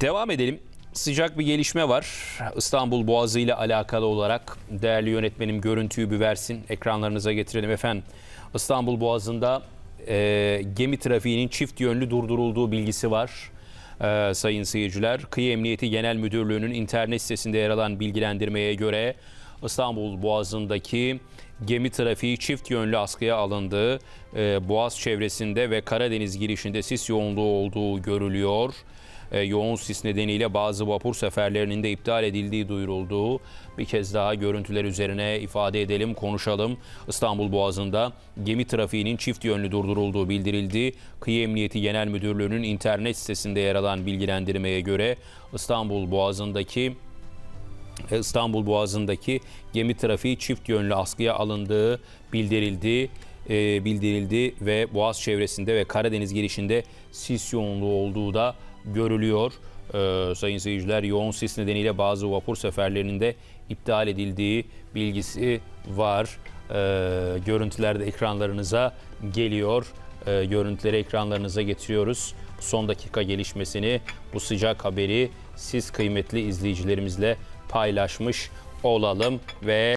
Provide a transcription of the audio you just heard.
Devam edelim. Sıcak bir gelişme var. İstanbul Boğazı ile alakalı olarak değerli yönetmenim görüntüyü bir versin. Ekranlarınıza getirelim efendim. İstanbul Boğazı'nda e, gemi trafiğinin çift yönlü durdurulduğu bilgisi var. E, sayın seyirciler, Kıyı Emniyeti Genel Müdürlüğü'nün internet sitesinde yer alan bilgilendirmeye göre İstanbul Boğazı'ndaki gemi trafiği çift yönlü askıya alındığı, e, Boğaz çevresinde ve Karadeniz girişinde sis yoğunluğu olduğu görülüyor. E, yoğun sis nedeniyle bazı vapur seferlerinin de iptal edildiği duyuruldu. Bir kez daha görüntüler üzerine ifade edelim, konuşalım. İstanbul Boğazı'nda gemi trafiğinin çift yönlü durdurulduğu bildirildi. Kıyı Emniyeti Genel Müdürlüğü'nün internet sitesinde yer alan bilgilendirmeye göre İstanbul Boğazı'ndaki İstanbul Boğazı'ndaki gemi trafiği çift yönlü askıya alındığı bildirildi e, bildirildi ve Boğaz çevresinde ve Karadeniz girişinde sis yoğunluğu olduğu da görülüyor. E, sayın seyirciler yoğun sis nedeniyle bazı vapur seferlerinin de iptal edildiği bilgisi var. E, görüntüler de ekranlarınıza geliyor. E, görüntüleri ekranlarınıza getiriyoruz. Son dakika gelişmesini bu sıcak haberi siz kıymetli izleyicilerimizle paylaşmış olalım ve